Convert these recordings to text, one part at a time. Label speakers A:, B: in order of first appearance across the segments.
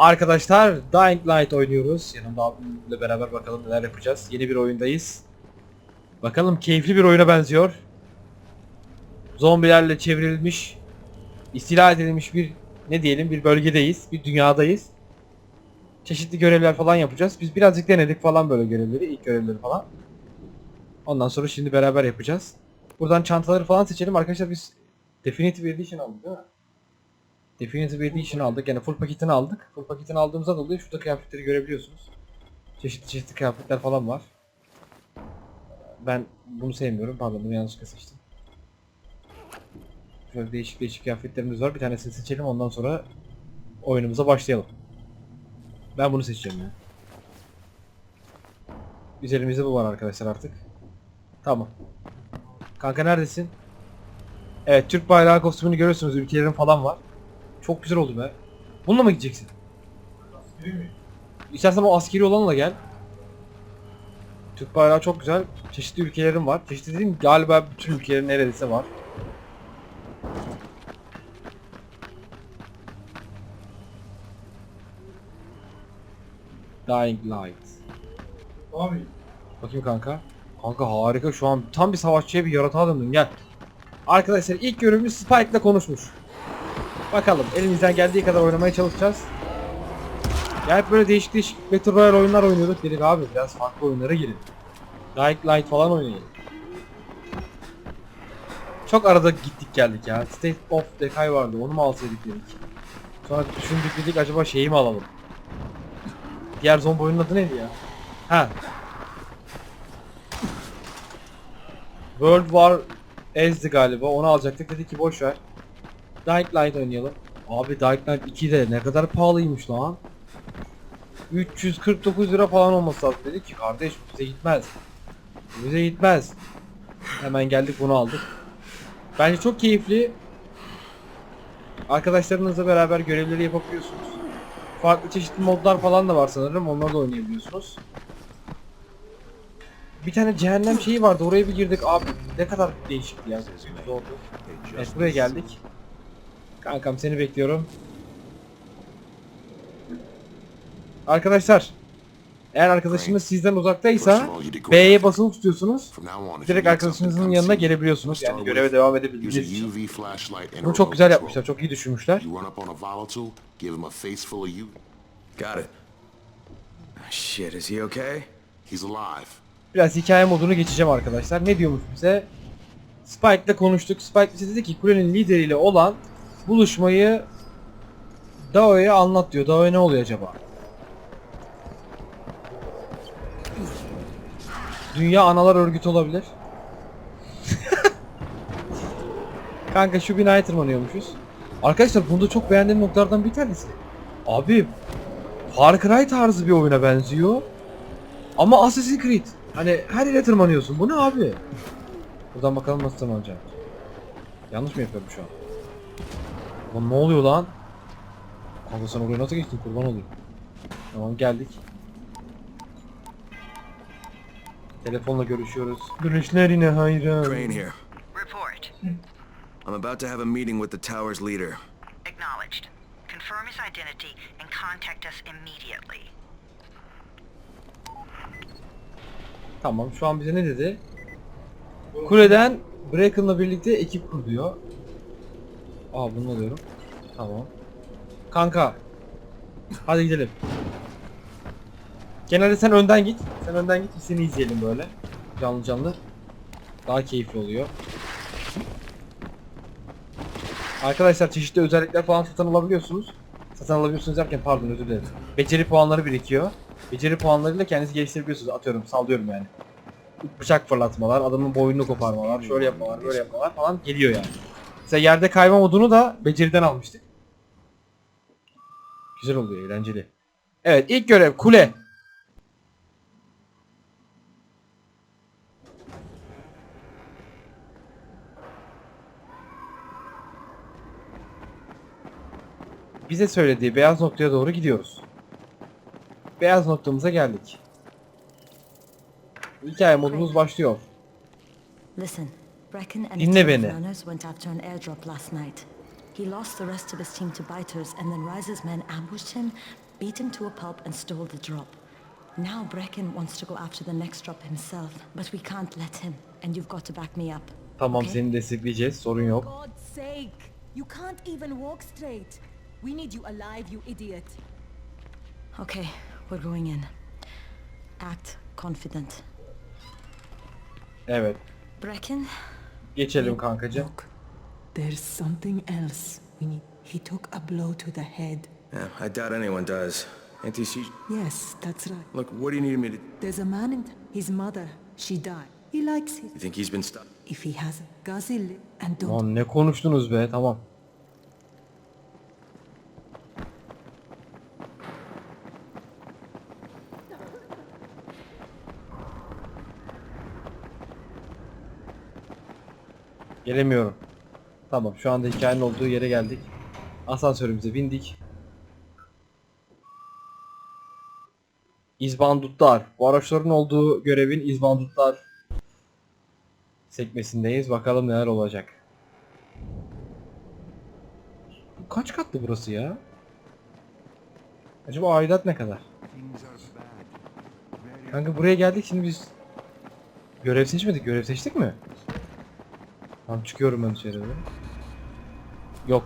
A: Arkadaşlar Dying Light oynuyoruz. Yanımda abimle beraber bakalım neler yapacağız. Yeni bir oyundayız. Bakalım keyifli bir oyuna benziyor. Zombilerle çevrilmiş, istila edilmiş bir ne diyelim bir bölgedeyiz, bir dünyadayız. Çeşitli görevler falan yapacağız. Biz birazcık denedik falan böyle görevleri, ilk görevleri falan. Ondan sonra şimdi beraber yapacağız. Buradan çantaları falan seçelim. Arkadaşlar biz Definitive Edition aldık değil mi? Definitive Edition aldık. Yani full paketini aldık. Full paketini aldığımızda dolayı şurada kıyafetleri görebiliyorsunuz. Çeşitli çeşitli kıyafetler falan var. Ben bunu sevmiyorum. Pardon bunu yanlışlıkla seçtim. Şöyle değişik değişik kıyafetlerimiz var. Bir tanesini seçelim ondan sonra oyunumuza başlayalım. Ben bunu seçeceğim ya. Üzerimizde bu var arkadaşlar artık. Tamam. Kanka neredesin? Evet Türk bayrağı kostümünü görüyorsunuz. Ülkelerin falan var. Çok güzel oldu be. Bununla mı gideceksin? İstersen o askeri olanla gel. Türk bayrağı çok güzel. Çeşitli ülkelerin var. Çeşitli dediğim galiba bütün ülkelerin neredeyse var. Dying Light.
B: Abi
A: Bakayım kanka. Kanka harika şu an tam bir savaşçıya bir yaratığa döndüm gel. Arkadaşlar ilk görevimiz Spike'la konuşmuş. Bakalım elimizden geldiği kadar oynamaya çalışacağız. Ya hep böyle değişik değişik Battle Royale oyunlar oynuyorduk dedik abi biraz farklı oyunlara girin. Dying Light falan oynayın. Çok arada gittik geldik ya. State of Decay vardı onu mu alsaydık dedik. Sonra düşündük dedik acaba şeyi mi alalım? Diğer zombi oyunun adı neydi ya? Ha World War Z'di galiba. Onu alacaktık. Dedi ki boş ver. Dying Light oynayalım. Abi Dying Light 2 de ne kadar pahalıymış lan. 349 lira falan olması lazım. Dedi ki kardeş bu bize gitmez. Bize gitmez. Hemen geldik bunu aldık. Bence çok keyifli. Arkadaşlarınızla beraber görevleri yapabiliyorsunuz. Farklı çeşitli modlar falan da var sanırım. Onları da oynayabiliyorsunuz. Bir tane cehennem şeyi vardı. Oraya bir girdik. Abi ne kadar değişikti ya. Evet buraya geldik. Kankam seni bekliyorum. Arkadaşlar eğer arkadaşınız sizden uzaktaysa B'ye basılı tutuyorsunuz. Direkt arkadaşınızın yanına gelebiliyorsunuz. Yani göreve devam edebildiğiniz için. Bunu çok güzel yapmışlar. Çok iyi düşünmüşler. Biraz hikaye modunu geçeceğim arkadaşlar. Ne diyormuş bize? Spike'la konuştuk. Spike bize dedi ki kulenin lideriyle olan buluşmayı Dao'ya anlat diyor. Dao'ya ne oluyor acaba? Dünya Analar Örgütü olabilir. Kanka şu binaya tırmanıyormuşuz. Arkadaşlar bunda çok beğendiğim noktalardan bir tanesi. Abi Far Cry tarzı bir oyuna benziyor. Ama Assassin's Creed. Hani her yere tırmanıyorsun. Bu ne abi? Buradan bakalım nasıl tırmanacağım. Yanlış mı yapıyorum şu an? Lan ne oluyor lan? Kanka sen oraya nasıl geçtin kurban olayım. Tamam geldik. Telefonla görüşüyoruz. Görüşlerine hayran.
C: Crane here.
D: Report.
C: I'm about to have a meeting with the tower's leader.
D: Acknowledged. Confirm his identity and contact us immediately.
A: Tamam şu an bize ne dedi? Kuleden Bracken'la birlikte ekip kur diyor. Aa bunu alıyorum. Tamam. Kanka. Hadi gidelim. Genelde sen önden git. Sen önden git seni izleyelim böyle. Canlı canlı. Daha keyifli oluyor. Arkadaşlar çeşitli özellikler falan satın alabiliyorsunuz. Satın alabiliyorsunuz derken pardon özür dilerim. Beceri puanları birikiyor. Beceri puanlarıyla kendinizi geliştirebiliyorsunuz. Atıyorum sallıyorum yani. Bıçak fırlatmalar, adamın boynunu koparmalar, şöyle yapmalar, böyle yapmalar falan geliyor yani. Mesela yerde kayma modunu da beceriden almıştık. Güzel oluyor, eğlenceli. Evet, ilk görev kule. Bize söylediği beyaz noktaya doğru gidiyoruz. Beyaz noktamıza geldik. Hikaye modumuz başlıyor.
E: Listen, Brecken and
A: Dinle
E: a
A: beni.
E: runners went after an airdrop last night. He lost the rest of his team to biters, and then Rise's men ambushed him beat him to a pulp and stole the drop. Now Brecken wants to go after the next drop himself, but we can't let him, and you've got to back me up.
A: Tamam
E: okay?
A: seni destekleyeceğiz. Sorun yok.
B: God's sake! You can't even walk straight. We need you alive, you idiot.
E: Okay, we're going in. Act confident.
A: Evet.
E: Brecken,
A: Geçelim kankacığım.
F: Look, there's something else. We need. He took a blow to the head.
C: Yeah, I doubt anyone does. Auntie, she...
F: Yes, that's right.
C: Look, what do you need me to...
F: There's a man in his mother. She died. He likes it.
C: You think he's been stuck?
F: If he has Gazil and don't
A: Lan ne konuştunuz be tamam. Gelemiyorum. Tamam şu anda hikayenin olduğu yere geldik. Asansörümüze bindik. İzbandutlar. Bu araçların olduğu görevin İzbandutlar sekmesindeyiz. Bakalım neler olacak. Kaç katlı burası ya? Acaba aidat ne kadar? Kanka buraya geldik şimdi biz görev seçmedik. Görev seçtik mi? Tamam çıkıyorum ben dışarı. doğru. Yok.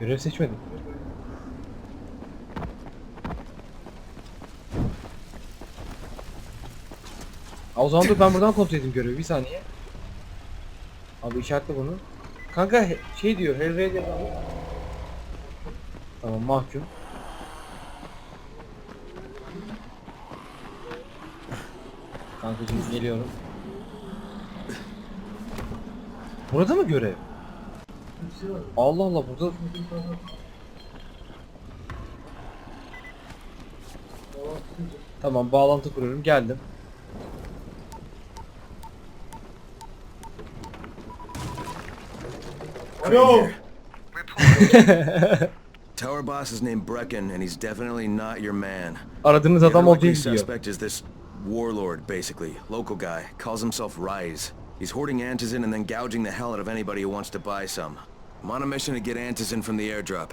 A: Görev seçmedim. Aa, o zaman dur ben buradan kontrol edeyim görevi bir saniye. Abi işaretle bunu. Kanka şey diyor Hellraiser abi. Tamam mahkum. Kankacığım geliyorum. Burada mı görev? Allah Allah burada Tamam bağlantı kuruyorum geldim.
D: Report.
C: Tower boss is named Brecken, and he's definitely not your man.
A: Aradığınız adam o değil diyor.
C: suspect is this warlord, basically. Local guy. Calls himself Rise. He's hoarding Antizin and then gouging the hell out of anybody who wants to buy some. I'm on a mission to get Antizin from the airdrop.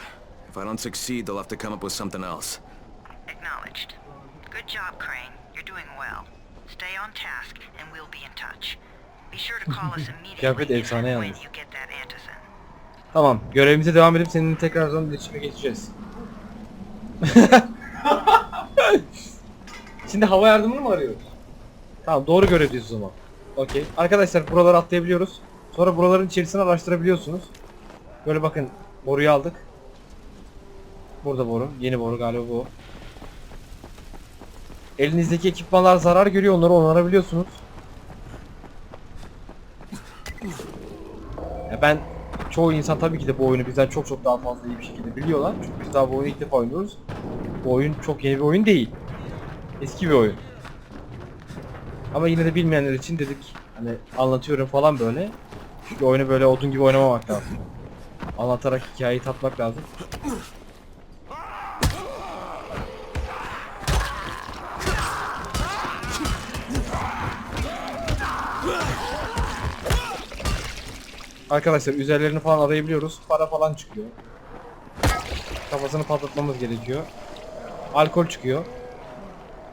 C: If I don't succeed, they'll have to come up with something else.
D: Acknowledged. Good job, Crane. You're doing well. Stay on task, and we'll be in touch. Be sure to call us
A: Kıyafet
D: immediately if
A: efsane
D: and when
A: yalnız.
D: you get that antizin.
A: Tamam görevimize devam edip seninle tekrardan iletişime geçeceğiz. Şimdi hava yardımını mı arıyoruz? Tamam doğru görevdeyiz o zaman. Okey. Arkadaşlar buraları atlayabiliyoruz. Sonra buraların içerisini araştırabiliyorsunuz. Böyle bakın boruyu aldık. Burada boru. Yeni boru galiba bu. Elinizdeki ekipmanlar zarar görüyor onları onarabiliyorsunuz. Ya ben çoğu insan tabii ki de bu oyunu bizden çok çok daha fazla iyi bir şekilde biliyorlar. Çünkü biz daha bu oyunu ilk defa oynuyoruz. Bu oyun çok yeni bir oyun değil. Eski bir oyun. Ama yine de bilmeyenler için dedik hani anlatıyorum falan böyle. Çünkü oyunu böyle odun gibi oynamamak lazım. Anlatarak hikayeyi tatmak lazım. Arkadaşlar üzerlerini falan arayabiliyoruz. Para falan çıkıyor. Kafasını patlatmamız gerekiyor. Alkol çıkıyor.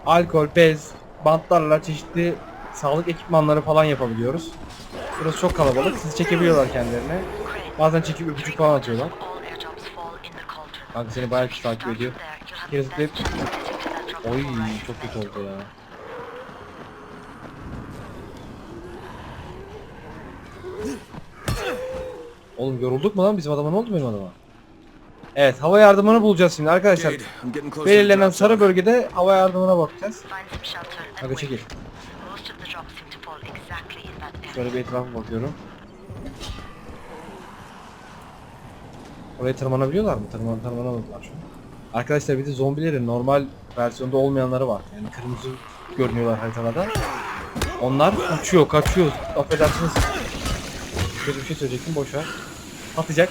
A: Alkol, bez, bantlarla çeşitli sağlık ekipmanları falan yapabiliyoruz. Burası çok kalabalık. Sizi çekebiliyorlar kendilerine. Bazen çekip öpücük falan atıyorlar. Kanka seni bayağı kişi takip ediyor. Geri zıplayıp... Oy çok kötü oldu ya. Oğlum yorulduk mu lan bizim adama ne oldu benim adama? Evet hava yardımını bulacağız şimdi arkadaşlar. Belirlenen sarı bölgede hava yardımına bakacağız. Hadi çekil. Şöyle bir etrafa bakıyorum. Oraya tırmanabiliyorlar mı? Tırman, tırmanamadılar şu an. Arkadaşlar bir de zombilerin normal versiyonda olmayanları var. Yani kırmızı görünüyorlar haritada. Onlar uçuyor, kaçıyor. Affedersiniz. Kötü bir şey söyleyecektim, boş ver. Atacak.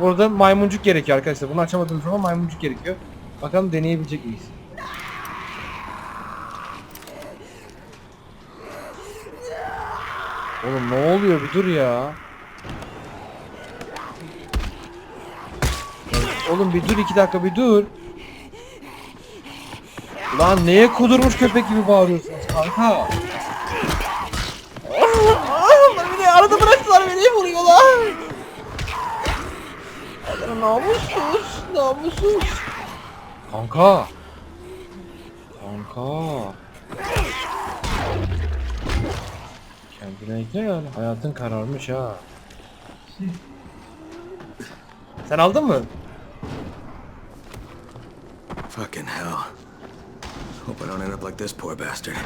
A: Burada maymuncuk gerekiyor arkadaşlar. Bunu açamadığımız zaman maymuncuk gerekiyor. Bakalım deneyebilecek miyiz? Oğlum ne oluyor bir dur ya. Oğlum bir dur iki dakika bir dur. Lan neye kudurmuş köpek gibi bağırıyorsunuz kanka? Lan beni arada bıraktılar beni vuruyorlar. Namussuz, namussuz. Kanka. Kanka. Kendine yani. Hayatın kararmış ha. Sen aldın mı?
C: Fucking hell. Hope I don't end up like this poor bastard.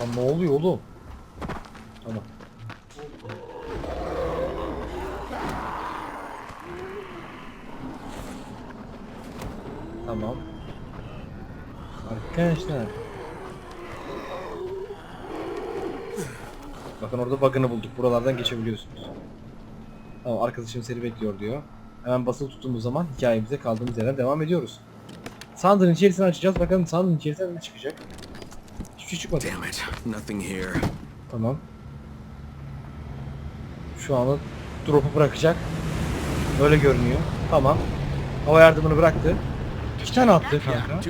A: Lan ne oluyor oğlum? Tamam. Tamam. Arkadaşlar. Bakın orada bug'ını bulduk. Buralardan geçebiliyorsunuz. Tamam arkadaşım seni bekliyor diyor. Hemen basılı tuttuğumuz zaman hikayemize kaldığımız yerden devam ediyoruz. Sandığın içerisini açacağız. Bakalım sandığın içerisinden ne çıkacak. Hiçbir şey çıkmadı.
C: Damn it. Nothing here.
A: Tamam. Şu anda drop'u bırakacak. Böyle görünüyor. Tamam. Hava yardımını bıraktı. İki tane attı kanka.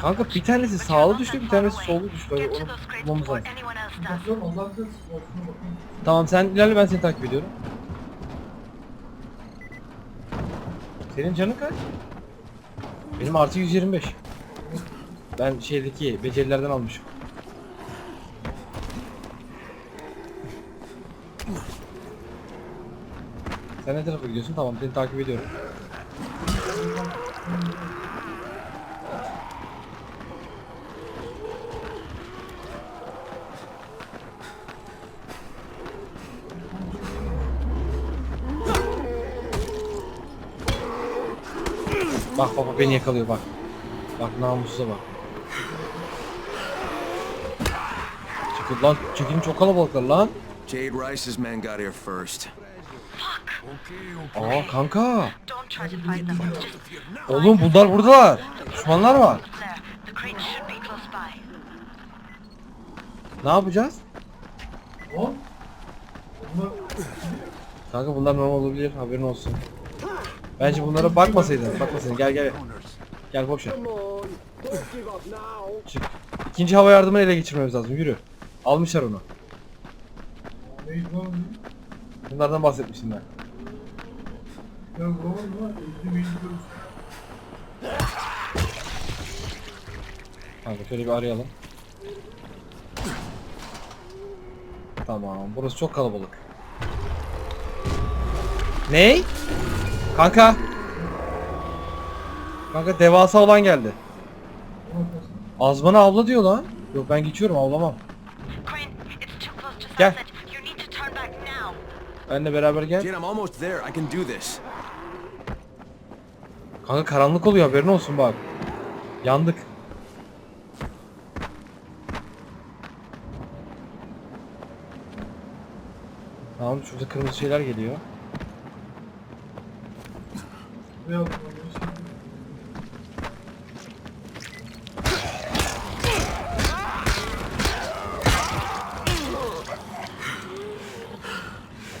A: Kanka bir tanesi sağlı düştü, bir tanesi sollu düştü.
D: To
A: Onu bulmamız lazım. Tamam sen ilerle ben seni takip ediyorum. Senin canın kaç? Benim artı 125. Ben şeydeki becerilerden almışım. Sen ne tarafa gidiyorsun? Tamam seni takip ediyorum. Bak baba beni yakalıyor bak. Bak namussuza bak. Çekil lan çekilin çok kalabalıklar lan.
C: Jade Rice's men got here first.
A: Aa kanka. Oğlum bunlar buradalar. Düşmanlar var. Ne yapacağız? Kanka bunlar normal olabilir haberin olsun. Bence bunlara bakmasaydın. Bakmasaydın gel gel. Gel boş ver. Çık. İkinci hava yardımını ele geçirmemiz lazım yürü. Almışlar onu. Bunlardan bahsetmiştim ben. Kanka şöyle bir arayalım. Tamam, burası çok kalabalık. Ney? Kanka. Kanka devasa olan geldi. Azmana avla diyor lan. Yok ben geçiyorum avlamam. Gel. Benle beraber gel.
C: Jade, I'm almost there. I can do this.
A: Kanka karanlık oluyor haberin olsun bak. Yandık. Tamam şurada kırmızı şeyler geliyor.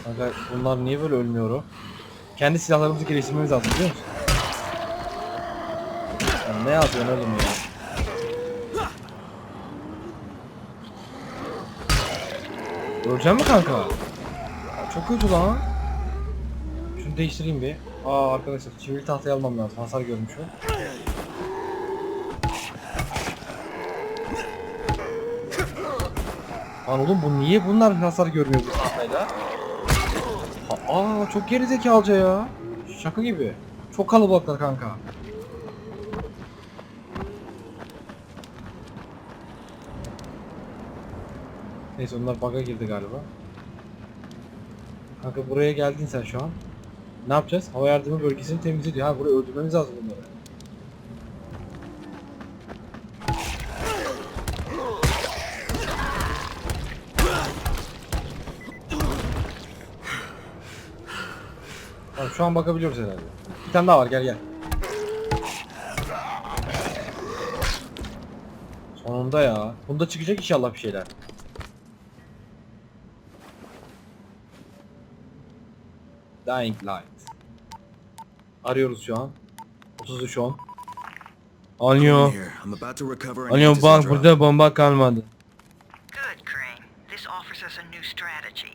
A: Kanka bunlar niye böyle ölmüyor o? Kendi silahlarımızı geliştirmemiz lazım biliyor musun? Ya ne yapıyorsun oğlum ya? Öleceğim mi kanka? Çok kötü lan. Şunu değiştireyim bir. Aa arkadaşlar çivili tahtayı almam lazım. Hasar görmüş o. Lan oğlum bu niye bunlar hasar görmüyor bu tahtayla? Aa çok geri zekalıca ya. Şaka gibi. Çok kalabalıklar kanka. Neyse onlar bug'a girdi galiba. Kanka buraya geldin sen şu an. Ne yapacağız? Hava yardımı bölgesini temizle diyor. Ha burayı öldürmemiz lazım bunları. Şu an bakabiliyoruz herhalde. Bir tane daha var gel gel. Sonunda ya. Bunda çıkacak inşallah bir şeyler. Dying Light. Arıyoruz şu an. 33 10.
C: Come
A: Alo.
C: in here. I'm about to recover an
A: Alo
C: Antizin
A: bak burada bomba kalmadı.
D: Good, Crane. This offers us a new strategy.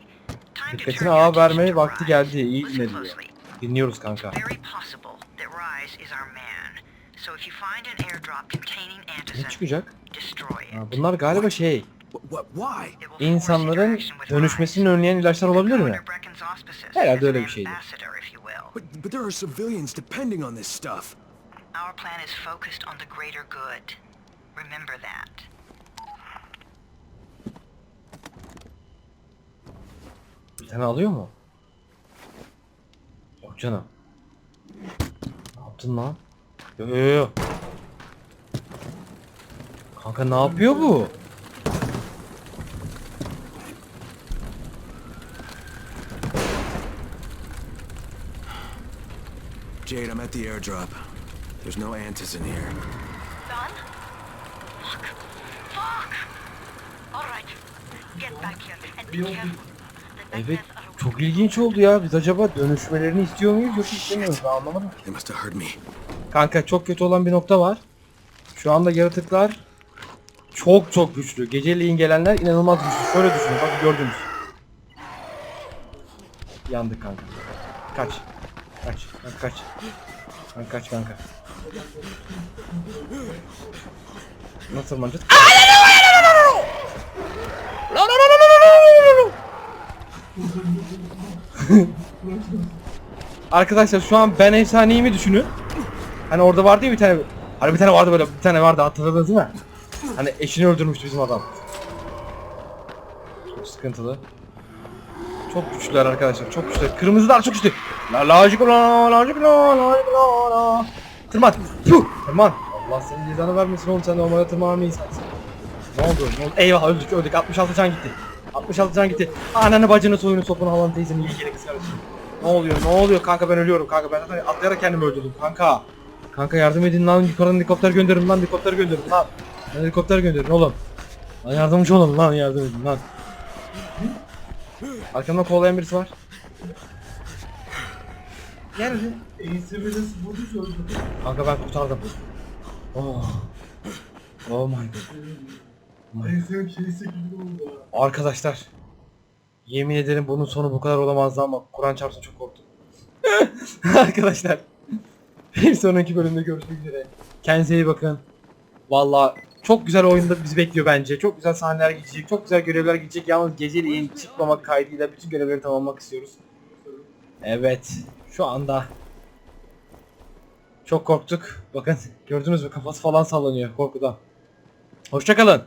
D: Time to
A: Dikkatini
D: turn your
A: ağa
D: attention
A: vermeye vakti geldi. İyi dinle diyor. Dinliyoruz kanka. Ne çıkacak? Ha, bunlar galiba şey. İnsanların dönüşmesini önleyen ilaçlar olabilir mi? Herhalde öyle bir.
C: But, but there are civilians depending on this stuff.
D: Our plan is focused on the greater good. Remember that.
A: Bir tane alıyor mu? Yok canım. Ne yaptın lan? Yo yo yo. Kanka ne yapıyor bu?
C: Jade, I'm at the airdrop. There's no Antizin here.
D: Son? Fuck. Fuck! Alright. Get back here and be careful.
A: Evet. Çok ilginç oldu ya. Biz acaba dönüşmelerini istiyor muyuz yoksa istemiyoruz? Ben anlamadım.
C: They must have heard me.
A: Kanka çok kötü olan bir nokta var. Şu anda yaratıklar çok çok güçlü. Geceliğin gelenler inanılmaz güçlü. Şöyle düşünün bak gördünüz. Yandık kanka. Kaç. Kaç. Kanka kaç. Kanka kaç kanka. Nasıl tırmanacağız? Arkadaşlar şu an ben efsaneyi mi düşünün? Hani orada vardı ya bir tane Hani bir tane vardı böyle bir tane vardı hatırladınız değil mi? Hani eşini öldürmüştü bizim adam. Çok sıkıntılı. Çok güçlüler arkadaşlar çok güçlü. Kırmızılar çok güçlü. La lajik la lajik la lajik la la. Tırman. Puh. Tırman. Allah senin cezanı vermesin oğlum sen normale tırmanan bir insansın. Ne oldu? Ne oldu? Eyvah öldük öldük 66 can gitti. 66 can gitti. Ananı bacını soyunu sopunu halanı teyzeni iyi gelin kız kardeşim. Ne oluyor? Ne oluyor kanka ben ölüyorum kanka ben zaten atlayarak kendimi öldürdüm kanka. Kanka yardım edin lan yukarıdan helikopter gönderin lan helikopter gönderin lan. Lan helikopter gönderin oğlum. Lan yardımcı olun lan yardım edin lan. Arkamda kovalayan birisi var. Geldi. Kanka ben kurtardım. Oh. Oh my god. Arkadaşlar. Yemin ederim bunun sonu bu kadar olamazdı ama Kur'an çarpsın çok korktum. Arkadaşlar. Bir sonraki bölümde görüşmek üzere. Kendinize iyi bakın. Valla çok güzel oyunda bizi bekliyor bence. Çok güzel sahneler geçecek. Çok güzel görevler geçecek. Yalnız geceleyin çıkmamak kaydıyla bütün görevleri tamamlamak istiyoruz. Evet. Şu anda çok korktuk. Bakın gördünüz mü kafası falan sallanıyor korkudan. Hoşçakalın.